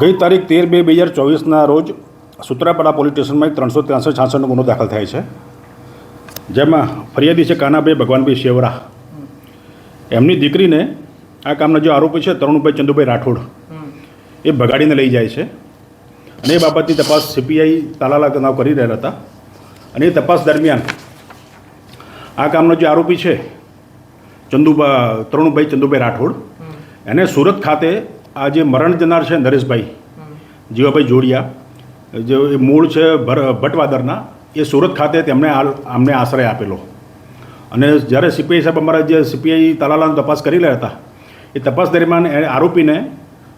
ગઈ તારીખ તેર બે બે હજાર ચોવીસના રોજ સુત્રાપાડા પોલીસ સ્ટેશનમાં એક ત્રણસો ત્રાસઠ છાસઠનો ગુનો દાખલ થાય છે. જેમાં ફરિયાદી છે કાનાભાઈ ભગવાનભાઈ શેવરા. એમની દીકરીને આ કામના જે આરોપી છે તરુણભાઈ ચંદુભાઈ રાઠોડ, એ ભગાડીને લઈ જાય છે. અને એ બાબતની તપાસ સીપીઆઈ તાલાલા નાવ કરી રહ્યા હતા. અને એ તપાસ દરમિયાન આ કામનો જે આરોપી છે ચંદુભા, તરુણભાઈ ચંદુભાઈ રાઠોડ, એને સુરત ખાતે આ જે મરણ જનાર છે નરેશભાઈ જીવાભાઈ જોડિયા જે મૂળ છે ભર ભટવાદરના એ સુરત ખાતે તેમણે આ- આમને આશ્રય આપેલો. અને જ્યારે સીપીઆઈ સાહેબ અમારા જે સીપીઆઈ તાલાલાની તપાસ કરી રહ્યા હતા એ તપાસ દરમિયાન એ આરોપીને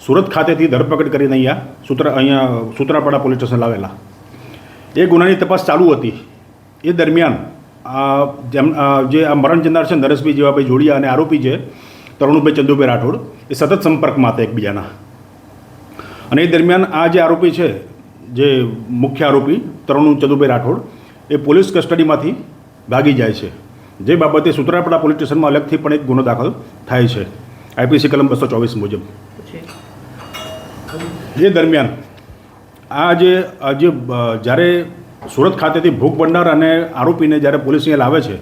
સુરત ખાતેથી ધરપકડ કરીને અહીંયા સૂત્રા અહીંયા સૂત્રાપાડા પોલીસ સ્ટેશન લાવેલા. એ ગુનાની તપાસ ચાલુ હતી. એ દરમિયાન આ જેમ જે આ મરણ જનાર છે નરેશભાઈ જેવાભાઈ જોડિયા અને આરોપી છે તરુણભાઈ ચંદુભાઈ રાઠોડ, એ સતત સંપર્કમાં હતા એકબીજાના. અને એ દરમિયાન આ જે આરોપી છે, જે મુખ્ય આરોપી તરુણ ચંદુભાઈ રાઠોડ, એ પોલીસ કસ્ટડીમાંથી ભાગી જાય છે. જે બાબતે સુત્રાપડા પોલીસ સ્ટેશનમાં અલગથી પણ એક ગુનો દાખલ થાય છે. આઈપીસી કલમ બસો ચોવીસ મુજબ. એ દરમિયાન આ જે જે જ્યારે સુરત ખાતેથી ભૂખ ભંડાર અને આરોપીને જ્યારે પોલીસ અહીંયા લાવે છે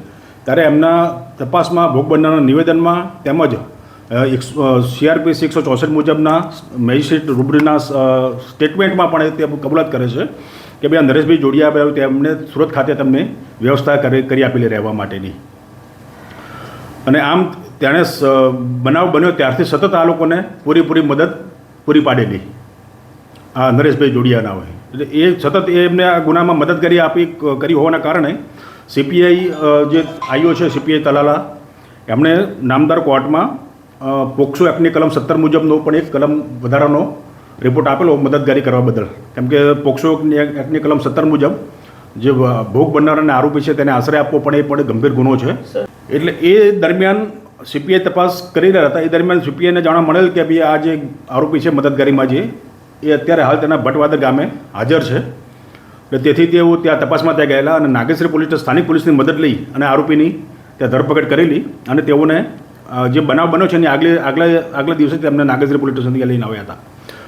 ત્યારે એમના તપાસમાં ભોગ બનનારના નિવેદનમાં તેમજ સીઆરપીસી એકસો ચોસઠ મુજબના મેજિસ્ટ્રેટ રૂબરીના સ્ટેટમેન્ટમાં પણ તે કબૂલાત કરે છે કે ભાઈ આ નરેશભાઈ જોડિયા ભાઈ તેમને સુરત ખાતે તમને વ્યવસ્થા કરી આપેલી રહેવા માટેની. અને આમ તેણે બનાવ બન્યો ત્યારથી સતત આ લોકોને પૂરેપૂરી મદદ પૂરી પાડેલી. આ નરેશભાઈ જોડિયાના હોય. એટલે એ સતત એ એમને આ ગુનામાં મદદ કરી આપી કરી હોવાના કારણે સીપીઆઈ જે આઈઓ છે સીપીઆઈ તલાલા એમણે નામદાર કોર્ટમાં પોક્સો એક્ટની કલમ સત્તર મુજબનો પણ એક કલમ વધારાનો રિપોર્ટ આપેલો મદદગારી કરવા બદલ. કેમ કે પોક્સો એક્ટની કલમ સત્તર મુજબ જે ભોગ બનનારાને આરોપી છે તેને આશ્રય આપવો પણ એ પણ ગંભીર ગુનો છે. એટલે એ દરમિયાન સીપીઆઈ તપાસ કરી રહ્યા હતા. એ દરમિયાન સીપીઆઈને જાણવા મળેલ કે ભાઈ આ જે આરોપી છે મદદગારીમાં જે એ અત્યારે હાલ તેના ભટવાદર ગામે હાજર છે. એટલે તેથી તેઓ ત્યાં તપાસમાં ત્યાં ગયેલા અને નાગેશ્વરી પોલીસ સ્થાનિક પોલીસની મદદ લઈ અને આરોપીની ત્યાં ધરપકડ કરેલી અને તેઓને જે બનાવ બન્યો છે એની આગલે આગલા આગલા દિવસે તેમને નાગેશ્વરી પોલીસ સ્ટેશનથી લઈને આવ્યા હતા.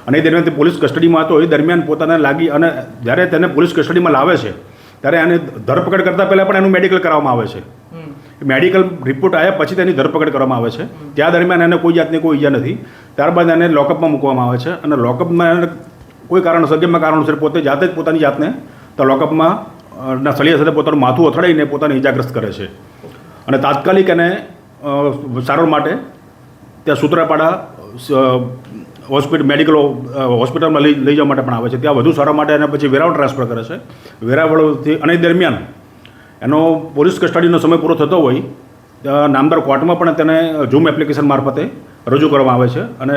અને એ દરમિયાન તે પોલીસ કસ્ટડીમાં હતો. એ દરમિયાન પોતાને લાગી અને જ્યારે તેને પોલીસ કસ્ટડીમાં લાવે છે ત્યારે એને ધરપકડ કરતાં પહેલાં પણ એનું મેડિકલ કરાવવામાં આવે છે. મેડિકલ રિપોર્ટ આવ્યા પછી તેની ધરપકડ કરવામાં આવે છે. ત્યાં દરમિયાન એને કોઈ જાતની કોઈ ઈજા નથી. ત્યારબાદ એને લોકઅપમાં મૂકવામાં આવે છે અને લોકઅપમાં એને કોઈ કારણસર જેમાં કારણોસર પોતે જાતે જ પોતાની જાતને તો લોકઅપમાં ના, સળિયા સાથે પોતાનું માથું અથડાઈને પોતાને ઇજાગ્રસ્ત કરે છે. અને તાત્કાલિક એને સારવાર માટે ત્યાં સૂત્રાપાડા હોસ્પિટલ મેડિકલ હોસ્પિટલમાં લઈ લઈ જવા માટે પણ આવે છે. ત્યાં વધુ સારવાર માટે એને પછી વેરાવળ ટ્રાન્સફર કરે છે. વેરાવળથી, અને દરમિયાન એનો પોલીસ કસ્ટડીનો સમય પૂરો થતો હોય નામદાર કોર્ટમાં પણ તેને ઝૂમ એપ્લિકેશન મારફતે રજૂ કરવામાં આવે છે. અને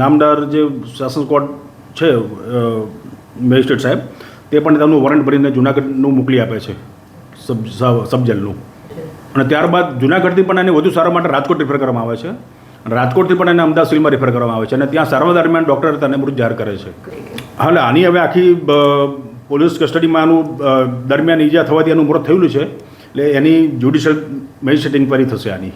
નામદાર જે શાસન કોર્ટ છે મેજિસ્ટ્રેટ સાહેબ તે પણ તેમનું વોરંટ ભરીને જુનાગઢનું મોકલી આપે છે, સબ, સબ- સબ જેલનું અને ત્યારબાદ જુનાગઢથી પણ એને વધુ સારવાર માટે રાજકોટ રિફર કરવામાં આવે છે. અને રાજકોટથી પણ એને અમદાવાદ સિવિલમાં રિફર કરવામાં આવે છે અને ત્યાં સારવાર દરમિયાન ડૉક્ટર તેને મૃત જાહેર કરે છે. હાલ આની હવે આખી પોલીસ કસ્ટડીમાં આનું દરમિયાન ઈજા થવાથી એનું મૃત થયેલું છે. એટલે એની જ્યુડિશિયલ મેજિસ્ટ્રેટ ઇન્કવાયરી થશે આની.